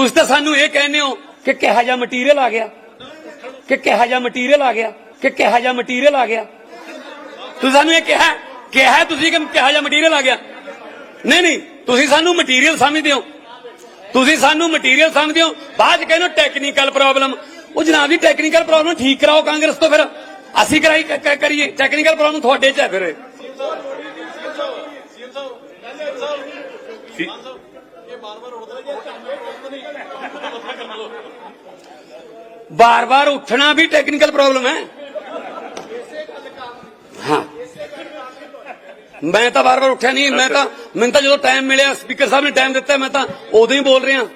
ਤੁਸੀਂ ਤਾਂ ਸਾਨੂੰ ਇਹ ਕਹਿੰਦੇ ਹੋ ਕਿ ਕਿਹਾ ਜਿਹਾ ਮਟੀਰੀਅਲ ਆ ਗਿਆ। ਕਿ ਕਿਹਾ ਜਿਹਾ ਮਟੀਰੀਅਲ ਆ ਗਿਆ। ਕਿ ਕਿਹਾ ਜਿਹਾ ਮਟੀਰੀਅਲ ਆ ਗਿਆ। ਤੁਸੀਂ ਸਾਨੂੰ ਇਹ ਕਿਹਾ ਕਿਹਾ ਤੁਸੀਂ ਕਿ ਕਿਹਾ ਜਿਹਾ ਮਟੀਰੀਅਲ ਆ ਗਿਆ? ਨਹੀਂ ਨਹੀਂ, ਤੁਸੀਂ ਸਾਨੂੰ ਮਟੀਰੀਅਲ ਸਮਝਦੇ ਹੋ। ਤੁਸੀਂ ਸਾਨੂੰ ਮਟੀਰੀਅਲ ਸਮਝਦੇ ਹੋ। ਬਾਅਦ ਚ ਕਹਿੰਦੇ ਹੋ ਟੈਕਨੀਕਲ ਪ੍ਰੋਬਲਮ ਉਹ ਜਨਾਬ ਜੀ ਟੈਕਨੀਕਲ ਪ੍ਰੋਬਲਮ ਠੀਕ ਕਰਾਓ ਕਾਂਗਰਸ ਤੋਂ ਫਿਰ। ਅਸੀਂ ਕਰਾਈ ਕਰੀਏ। ਟੈਕਨੀਕਲ ਪ੍ਰੋਬਲਮ ਤੁਹਾਡੇ ਚ ਹੈ ਫਿਰ। ਬਾਰ-ਬਾਰ ਉੱਠਣਾ ਵੀ ਟੈਕਨੀਕਲ ਪ੍ਰੋਬਲਮ ਹੈ। ਹਾਂ। ਮੈਂ ਤਾਂ ਬਾਰ-ਬਾਰ ਉੱਠਿਆ ਨਹੀਂ ਮੈਂ ਤਾਂ ਮੈਨੂੰ ਤਾਂ ਜਦੋਂ ਟਾਈਮ ਮਿਲਿਆ ਸਪੀਕਰ ਸਾਹਿਬ ਨੇ ਟਾਈਮ ਦਿੱਤਾ ਮੈਂ ਤਾਂ ਉਦੋਂ ਹੀ ਬੋਲ ਰਿਹਾ।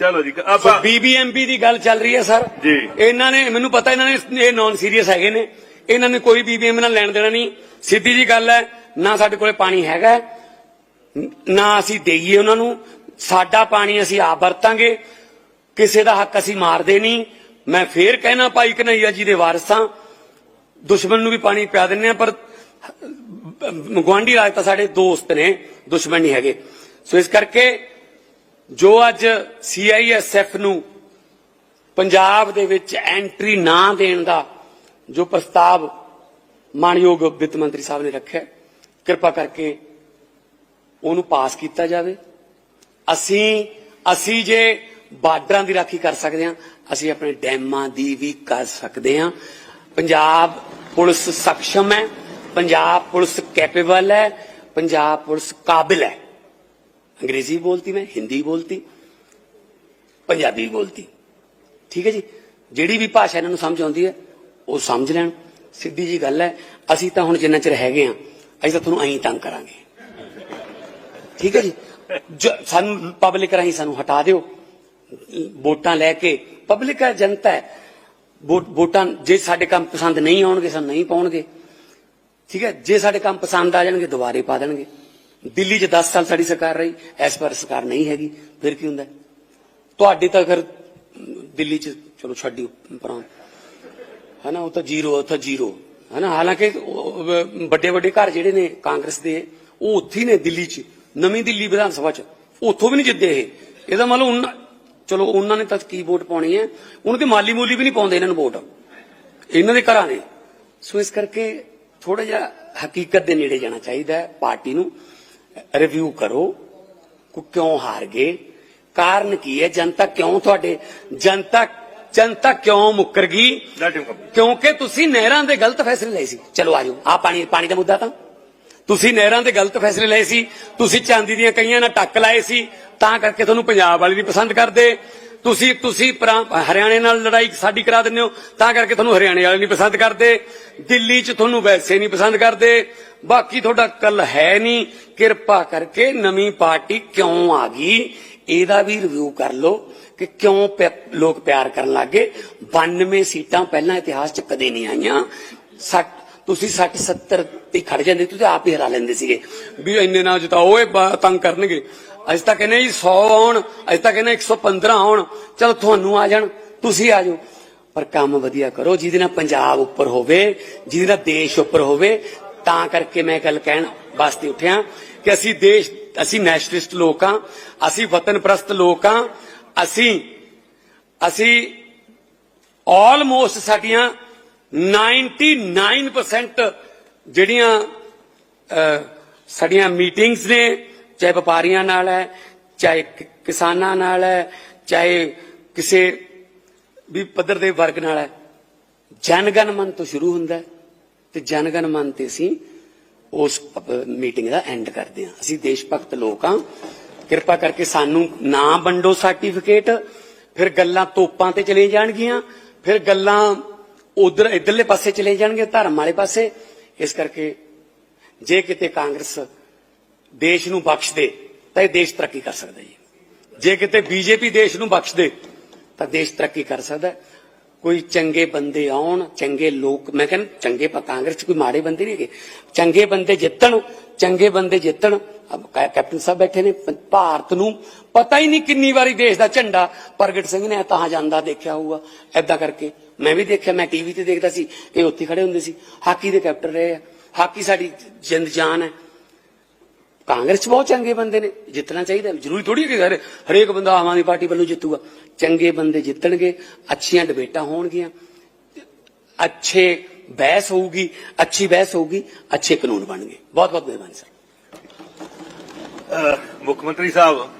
ਚਲੋ ਜੀ ਆਪਾਂ ਬੀਬੀਐਮਪੀ ਦੀ ਗੱਲ ਚੱਲ ਰਹੀ ਹੈ ਸਰ। ਜੀ। ਇਹਨਾਂ ਨੇ ਮੈਨੂੰ ਪਤਾ ਇਹਨਾਂ ਨੇ ਇਹ ਨਾਨ ਸੀਰੀਅਸ ਹੈਗੇ ਨੇ। ਇਹਨਾਂ ਨੇ ਕੋਈ ਬੀਬੀਐਮ ਨਾਲ ਲੈਣ ਦੇਣਾ ਨਹੀਂ। ਸਿੱਧੀ ਜੀ ਗੱਲ ਹੈ ਨਾ ਸਾਡੇ ਕੋਲੇ ਪਾਣੀ ਹੈਗਾ ਨਾ ਅਸੀਂ ਦੇਈਏ ਉਹਨਾਂ ਨੂੰ। ਸਾਡਾ ਪਾਣੀ ਅਸੀਂ ਆਪ ਵਰਤਾਂਗੇ। ਕਿਸੇ ਦਾ ਹੱਕ ਅਸੀਂ ਮਾਰਦੇ ਨਹੀਂ। ਮੈਂ ਫੇਰ ਕਹਿਣਾ, ਭਾਈ ਕਨਈਆ ਜੀ ਦੇ ਵਾਰਸਾਂ ਦੁਸ਼ਮਣ ਨੂੰ ਵੀ ਪਾਣੀ ਪਿਆ ਦਿੰਨੇ ਆ ਪਰ ਗਵਾਂਢੀ ਰਾਜ ਤਾਂ ਸਾਡੇ ਦੋਸਤ ਨੇ, ਦੁਸ਼ਮਣ ਨਹੀਂ ਹੈਗੇ। ਸੋ ਇਸ ਕਰਕੇ ਜੋ ਅੱਜ ਸੀਆਈਐਸਐਫ ਨੂੰ ਪੰਜਾਬ ਦੇ ਵਿੱਚ ਐਂਟਰੀ ਨਾ ਦੇਣ ਦਾ ਜੋ ਪ੍ਰਸਤਾਵ ਮਾਨਯੋਗ ਵਿੱਤ ਮੰਤਰੀ ਸਾਹਿਬ ਨੇ ਰੱਖਿਆ, ਕਿਰਪਾ ਕਰਕੇ ਉਹਨੂੰ ਪਾਸ ਕੀਤਾ ਜਾਵੇ। ਅਸੀਂ ਅਸੀਂ ਜੇ ਬਾਰਡਰਾਂ ਦੀ ਰਾਖੀ ਕਰ ਸਕਦੇ ਹਾਂ, ਅਸੀਂ ਆਪਣੇ ਡੈਮਾਂ ਦੀ ਵੀ ਕਰ ਸਕਦੇ ਹਾਂ। ਪੰਜਾਬ ਪੁਲਿਸ ਸક્ષਮ ਹੈ, ਪੰਜਾਬ ਪੁਲਿਸ ਕੈਪੇਬਲ ਹੈ, ਪੰਜਾਬ ਪੁਲਿਸ ਕਾਬਿਲ ਹੈ। ਅੰਗਰੇਜ਼ੀ ਬੋਲਤੀ ਮੈਂ, ਹਿੰਦੀ ਬੋਲਤੀ, ਪੰਜਾਬੀ ਬੋਲਤੀ। ਠੀਕ ਹੈ ਜੀ? ਜਿਹੜੀ ਵੀ ਭਾਸ਼ਾ ਇਹਨਾਂ ਨੂੰ ਸਮਝ ਆਉਂਦੀ ਹੈ, ਉਹ ਸਮਝ ਲੈਣ। ਸਿੱਧੀ ਜੀ ਗੱਲ ਹੈ, ਅਸੀਂ ਤਾਂ ਹੁਣ ਜਿੰਨਾ ਚਿਰ ਹੈਗੇ ਆ ਅਸੀਂ ਤਾਂ ਤੁਹਾਨੂੰ ਐਂ ਤੰਗ ਕਰਾਂਗੇ। ਠੀਕ ਹੈ ਜੀ? ਸਾਨੂੰ ਪਬਲਿਕ ਰਾਹੀਂ ਸਾਨੂੰ ਹਟਾ ਦਿਓ। ਵੋਟਾਂ ਲੈ ਕੇ ਪਬਲਿਕ ਹੈ, ਜਨਤਾ ਹੈ। ਵੋਟਾਂ ਜੇ ਸਾਡੇ ਕੰਮ ਪਸੰਦ ਨਹੀਂ ਆਉਣਗੇ, ਸਾਨੂੰ ਨਹੀਂ ਪਾਉਣਗੇ। ਠੀਕ ਹੈ? ਜੇ ਸਾਡੇ ਕੰਮ ਪਸੰਦ ਆ ਜਾਣਗੇ, ਦੁਬਾਰੇ ਪਾ ਦੇਣਗੇ। ਦਿੱਲੀ 'ਚ 10 ਸਾਲ ਸਾਡੀ ਸਰਕਾਰ ਰਹੀ, ਇਸ ਵਾਰ ਸਰਕਾਰ ਨਹੀਂ ਹੈਗੀ। ਫਿਰ ਕੀ ਹੁੰਦਾ? ਹੈ? ਤੁਹਾਡੇ ਤਾਂ ਫਿਰ ਦਿੱਲੀ 'ਚ, ਚਲੋ ਛੱਡਿਓ ਪਰਾਂ ਹਨਾ, ਉਹ ਤਾਂ ਜ਼ੀਰੋ, ਉਹ ਤਾਂ ਜ਼ੀਰੋ। ਹਨਾ, ਹਾਲਾਂਕਿ ਵੱਡੇ ਵੱਡੇ ਘਰ ਜਿਹੜੇ ਨੇ ਕਾਂਗਰਸ ਦੇ, ਉਹ ਉੱਥੇ ਹੀ ਨੇ ਦਿੱਲੀ 'ਚ। ਨਵੀਂ ਦਿੱਲੀ ਵਿਧਾਨ ਸਭਾ 'ਚ। ਉੱਥੋਂ ਵੀ ਨਹੀਂ ਜਿੱਦੇ ਇਹ। ਇਹਦਾ ਮਤਲਬ ਉਹਨਾਂ ਚਲੋ ਉਹਨਾਂ ਨੇ ਤਾਂ ਕੀ ਵੋਟ ਪਾਉਣੀ ਹੈ? ਉਹਨਾਂ ਦੀ ਮਾਲੀ ਮੂਲੀ ਵੀ ਨਹੀਂ ਪਾਉਂਦੇ ਇਹਨਾਂ ਨੂੰ ਵੋਟ। ਇਹਨਾਂ ਦੇ ਘਰਾਂ ਨੇ। ਸੋ ਇਸ ਕਰਕੇ ਥੋੜਾ ਜਿਹਾ ਹਕੀਕਤ ਦੇ ਨੇੜੇ ਜਾਣਾ ਚਾਹੀਦਾ ਹੈ। ਪਾਰਟੀ ਨੂੰ ਰਿਵਿਊ ਕਰੋ। ਕਿ ਕਿਉਂ ਹਾਰ ਗਏ ਕਾਰਨ ਕੀ ਹੈ? ਜਨਤਾ ਕਿਉਂ ਤੁਹਾਡੇ ਜਨਤਾ ਜਨਤਾ ਕਿਉਂ ਮੁੱਕਰ ਗਈ? ਕਿਉਂਕਿ ਤੁਸੀਂ ਨਹਿਰਾਂ ਦੇ ਗਲਤ ਫੈਸਲੇ ਲਏ ਸੀ। ਚਲੋ ਆਜੋ ਆ ਪਾਣੀ ਪਾਣੀ ਦਾ ਮੁੱਦਾ ਤਾਂ। ਤੁਸੀਂ ਨਹਿਰਾਂ ਦੇ ਗਲਤ ਫੈਸਲੇ ਲਏ ਸੀ, ਤੁਸੀਂ ਚਾਂਦੀ ਦੀਆਂ ਕਈਆਂ ਨਾਲ ਟੱਕ ਲਾਏ ਸੀ, ਤਾਂ ਕਰਕੇ ਤੁਹਾਨੂੰ ਪੰਜਾਬ ਵਾਲੇ ਨਹੀਂ ਪਸੰਦ ਕਰਦੇ। ਤੁਸੀਂ ਤੁਸੀਂ ਹਰਿਆਣੇ ਨਾਲ ਲੜਾਈ ਸਾਡੀ ਕਰਾ ਦਿੰਦੇ ਹੋ, ਤਾਂ ਕਰਕੇ ਤੁਹਾਨੂੰ ਹਰਿਆਣੇ ਵਾਲੇ ਨਹੀਂ ਪਸੰਦ ਕਰਦੇ। ਦਿੱਲੀ 'ਚ ਤੁਹਾਨੂੰ ਵੈਸੇ ਨਹੀਂ ਪਸੰਦ ਕਰਦੇ। ਬਾਕੀ ਤੁਹਾਡਾ ਕੱਲ ਹੈ ਨਹੀਂ, ਕਿਰਪਾ ਕਰਕੇ ਨਵੀਂ ਪਾਰਟੀ ਕਿਉਂ ਆ ਗਈ? ਇਹਦਾ ਵੀ ਰਿਵਿਊ ਕਰ ਲਓ ਕਿ ਕਿਉਂ ਲੋਕ ਪਿਆਰ ਕਰਨ ਲੱਗੇ 92 ਸੀਟਾਂ ਪਹਿਲਾਂ ਇਤਿਹਾਸ 'ਚ ਕਦੇ ਨਹੀਂ ਆਈਆਂ। ਤੁਸੀਂ 60 70 ਤੇ ਖੜ ਜਾਂਦੇ, ਤੁਸੀਂ ਆਪ ਹੀ ਹਰਾ ਲੈਂਦੇ ਸੀਗੇ। ਵੀ ਇੰਨੇ ਨਾ ਜਿਤਾਓ ਇਹ ਤੰਗ ਕਰਨਗੇ। ਅੱਜ ਤਾਂ ਕਹਿੰਦੇ ਜੀ 100 ਆਉਣ, ਅੱਜ ਤਾਂ ਕਹਿੰਦੇ 115 ਆਉਣ। ਚਲੋ ਤੁਹਾਨੂੰ ਆ ਜਾਣ, ਤੁਸੀਂ ਆ ਜਾਓ। ਪਰ ਕੰਮ ਵਧੀਆ ਕਰੋ, ਜਿਹਦੇ ਨਾਲ ਪੰਜਾਬ ਉੱਪਰ ਹੋਵੇ, ਜਿਹਦੇ ਨਾਲ ਦੇਸ਼ ਉੱਪਰ ਹੋਵੇ, ਤਾਂ ਕਰਕੇ ਮੈਂ ਗੱਲ ਕਹਿਣ ਵਾਸਤੇ ਉੱਠਿਆ ਕਿ ਅਸੀਂ ਦੇਸ਼, ਅਸੀਂ ਨੈਸ਼ਨਲਿਸਟ ਲੋਕ ਹਾਂ, ਅਸੀਂ ਵਤਨ ਪ੍ਰਸਤ ਲੋਕ ਹਾਂ, ਅਸੀਂ ਅਸੀਂ ਆਲਮੋਸਟ ਸਾਡੀਆਂ 99% ਜਿਹੜੀਆਂ ਸਾਡੀਆਂ ਮੀਟਿੰਗਸ ਨੇ, ਚਾਹੇ ਵਪਾਰੀਆਂ ਨਾਲ ਹੈ, ਚਾਹੇ ਕਿਸਾਨਾਂ ਨਾਲ ਹੈ, ਚਾਹੇ ਕਿਸੇ ਵੀ ਪੱਧਰ ਦੇ ਵਰਗ ਨਾਲ ਹੈ ਜਨਗਣ ਮਨ ਤੋਂ ਸ਼ੁਰੂ ਹੁੰਦਾ ਤੇ ਜਨਗਣ ਮਨ ਤੇ ਅਸੀਂ ਉਸ ਮੀਟਿੰਗ ਦਾ ਐਂਡ ਕਰਦੇ ਹਾਂ। ਅਸੀਂ ਦੇਸ਼ ਭਗਤ ਲੋਕ ਹਾਂ। ਕਿਰਪਾ ਕਰਕੇ ਸਾਨੂੰ ਨਾ ਵੰਡੋ ਸਰਟੀਫਿਕੇਟ ਫਿਰ ਗੱਲਾਂ ਤੋਪਾਂ ਤੇ ਚਲੇ ਜਾਣਗੀਆਂ, ਫਿਰ ਗੱਲਾਂ ਉਧਰ ਇਧਰਲੇ ਪਾਸੇ ਚਲੇ ਜਾਣਗੇ, ਧਰਮ ਵਾਲੇ ਪਾਸੇ। ਇਸ ਕਰਕੇ ਜੇ ਕਿਤੇ ਕਾਂਗਰਸ ਦੇਸ਼ ਨੂੰ ਬਖਸ਼ ਦੇ ਤਾਂ ਇਹ ਦੇਸ਼ ਤਰੱਕੀ ਕਰ ਸਕਦਾ ਜੀ। ਜੇ ਕਿਤੇ ਬੀਜੇਪੀ ਦੇਸ਼ ਨੂੰ ਬਖਸ਼ ਦੇ ਤਾਂ ਦੇਸ਼ ਤਰੱਕੀ ਕਰ ਸਕਦਾ। ਕੋਈ ਚੰਗੇ ਬੰਦੇ ਆਉਣ, ਚੰਗੇ ਲੋਕ, ਮੈਂ ਕਹਿੰਦਾ ਚੰਗੇ ਕਾਂਗਰਸ ਚ ਕੋਈ ਮਾੜੇ ਬੰਦੇ ਨਹੀਂ ਹੈਗੇ। ਚੰਗੇ ਬੰਦੇ ਜਿੱਤਣ, ਚੰਗੇ ਬੰਦੇ ਜਿੱਤਣ ਕੈਪਟਨ ਸਾਹਿਬ ਬੈਠੇ ਨੇ ਭਾਰਤ ਨੂੰ ਪਤਾ ਹੀ ਨਹੀਂ ਕਿੰਨੀ ਵਾਰੀ ਦੇਸ਼ ਦਾ ਝੰਡਾ ਪ੍ਰਗਟ ਸਿੰਘ ਨੇ ਤਾਂ ਜਾਂਦਾ ਦੇਖਿਆ ਹੋਊਗਾ। ਐਦਾਂ ਕਰਕੇ ਮੈਂ ਵੀ ਦੇਖਿਆ, ਮੈਂ ਟੀਵੀ ਤੇ ਦੇਖਦਾ ਸੀ, ਇਹ ਉੱਥੇ ਖੜੇ ਹੁੰਦੇ ਸੀ। ਹਾਕੀ ਦੇ ਕੈਪਟਨ ਰਹੇ ਆ। ਹਾਕੀ ਸਾਡੀ ਜਿੰਦ ਜਾਨ ਹੈ। ਕਾਂਗਰਸ 'ਚ ਬਹੁਤ ਚੰਗੇ ਬੰਦੇ ਨੇ, ਜਿੱਤਣਾ ਚਾਹੀਦਾ ਜ਼ਰੂਰੀ ਥੋੜੀ ਕਿ ਹਰੇ- ਹਰੇਕ ਬੰਦਾ ਆਮ ਆਦਮੀ ਪਾਰਟੀ ਵੱਲੋਂ ਜਿੱਤੂਗਾ। ਚੰਗੇ ਬੰਦੇ ਜਿੱਤਣਗੇ, ਅੱਛੀਆਂ ਡਿਬੇਟਾਂ ਹੋਣਗੀਆਂ। ਅੱਛੇ ਬਹਿਸ ਹੋਊਗੀ, ਅੱਛੀ ਬਹਿਸ ਹੋਊਗੀ, ਅੱਛੇ ਕਾਨੂੰਨ ਬਣਨਗੇ। ਬਹੁਤ ਬਹੁਤ ਮਿਹਰਬਾਨੀ, ਸਰ। ਮੁੱਖ ਮੰਤਰੀ ਸਾਹਿਬ,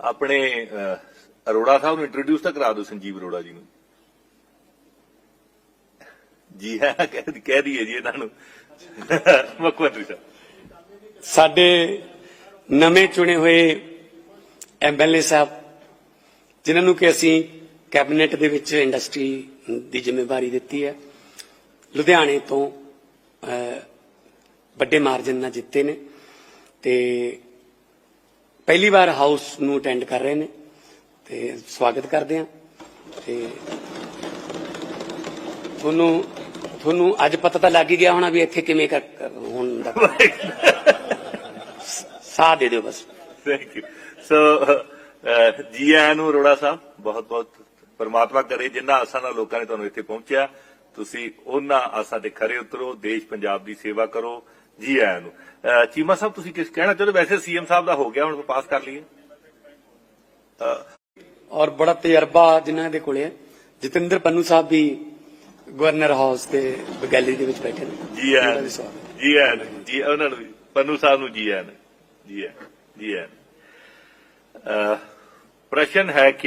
ਆਪਣੇ ਅਰੋੜਾ ਸਾਹਿਬ ਨੂੰ ਇੰਟਰੋਡਿਊਸ ਤਾਂ ਕਰਾ ਦਿਓ ਸੰਜੀਵ ਅਰੋੜਾ ਜੀ ਨੂੰ। ਜੀ ਹਾਂ, ਕਹਿ ਕਹਿ ਦਈਏ ਜੀ ਇਹਨਾਂ ਨੂੰ। ਮੁੱਖ ਮੰਤਰੀ ਸਾਹਿਬ। ਸਾਡੇ ਨਵੇਂ ਚੁਣੇ ਹੋਏ ਐਮਐਲਏ ਸਾਹਿਬ, ਜਿਨ੍ਹਾਂ ਨੂੰ ਕਿ ਅਸੀਂ ਕੈਬਨਿਟ ਦੇ ਵਿੱਚ ਇੰਡਸਟਰੀ ਦੀ ਜ਼ਿੰਮੇਵਾਰੀ ਦਿੱਤੀ ਹੈ, ਲੁਧਿਆਣੇ ਤੋਂ ਵੱਡੇ ਮਾਰਜਨ ਨਾਲ ਜਿੱਤੇ ਨੇ ਤੇ ਪਹਿਲੀ ਵਾਰ ਹਾਊਸ ਨੂੰ ਅਟੈਂਡ ਕਰ ਰਹੇ ਨੇ ਤੇ ਸਵਾਗਤ ਕਰਦੇ ਹਾਂ ਤੇ ਤੁਹਾਨੂੰ ਤੁਹਾਨੂੰ ਅੱਜ ਪਤਾ ਤਾਂ ਲੱਗ ਹੀ ਗਿਆ ਹੋਣਾ ਵੀ ਇੱਥੇ ਕਿਵੇਂ ਹੁੰਦਾ ਸਾਥ ਦੇ। ਦਿਓ ਬਸ। ਥੈਂਕ ਯੂ ਸੋ ਜੀ ਆਇਆਂ ਨੂੰ ਅਰੋੜਾ ਸਾਹਿਬ ਬਹੁਤ ਬਹੁਤ ਪਰਮਾਤਮਾ ਕਰੇ ਜਿੰਨਾ ਆਸਾਂ ਨਾਲ ਲੋਕਾਂ ਨੇ ਤੁਹਾਨੂੰ ਇੱਥੇ ਪਹੁੰਚਿਆ। ਤੁਸੀਂ ਉਹਨਾਂ ਆਸਾਂ ਤੇ ਖਰੇ ਉਤਰੋ ਦੇਸ਼ ਪੰਜਾਬ ਦੀ ਸੇਵਾ ਕਰੋ ਜੀ ਆਇਆਂ ਨੂੰ ਚੀਮਾ ਸਾਹਿਬ ਤੁਸੀਂ ਕਿਸ ਕਹਿਣਾ ਚਾਹੁੰਦੇ? ਵੈਸੇ ਸੀਐਮ ਸਾਹਿਬ ਦਾ ਹੋ ਗਿਆ ਹੁਣ ਪਾਸ ਕਰ ਲਈਏ। ਔਰ ਬੜਾ ਤਜਰਬਾ ਜਿਨ੍ਹਾਂ ਦੇ ਕੋਲੇ ਹੈ। ਜਤਿੰਦਰ ਪੰਨੂ ਸਾਹਿਬ ਵੀ ਗਵਰਨਰ ਹਾਊਸ ਤੇ ਗੈਲਰੀ ਦੇ ਵਿੱਚ ਬੈਠੇ ਨੇ ਜੀ ਆਇਆਂ ਨੂੰ। ਜੀ ਆਇਆਂ ਨੂੰ। ਜੀ ਉਹਨਾਂ ਨੂੰ ਵੀ ਪੰਨੂ ਸਾਹਿਬ ਨੂੰ ਜੀ ਆਇਆਂ ਨੂੰ। ਜੀ ਆਇਆਂ ਜੀ ਆਇਆਂ ਅਹ, ਪ੍ਰਸ਼ਨ ਹੈ ਕਿ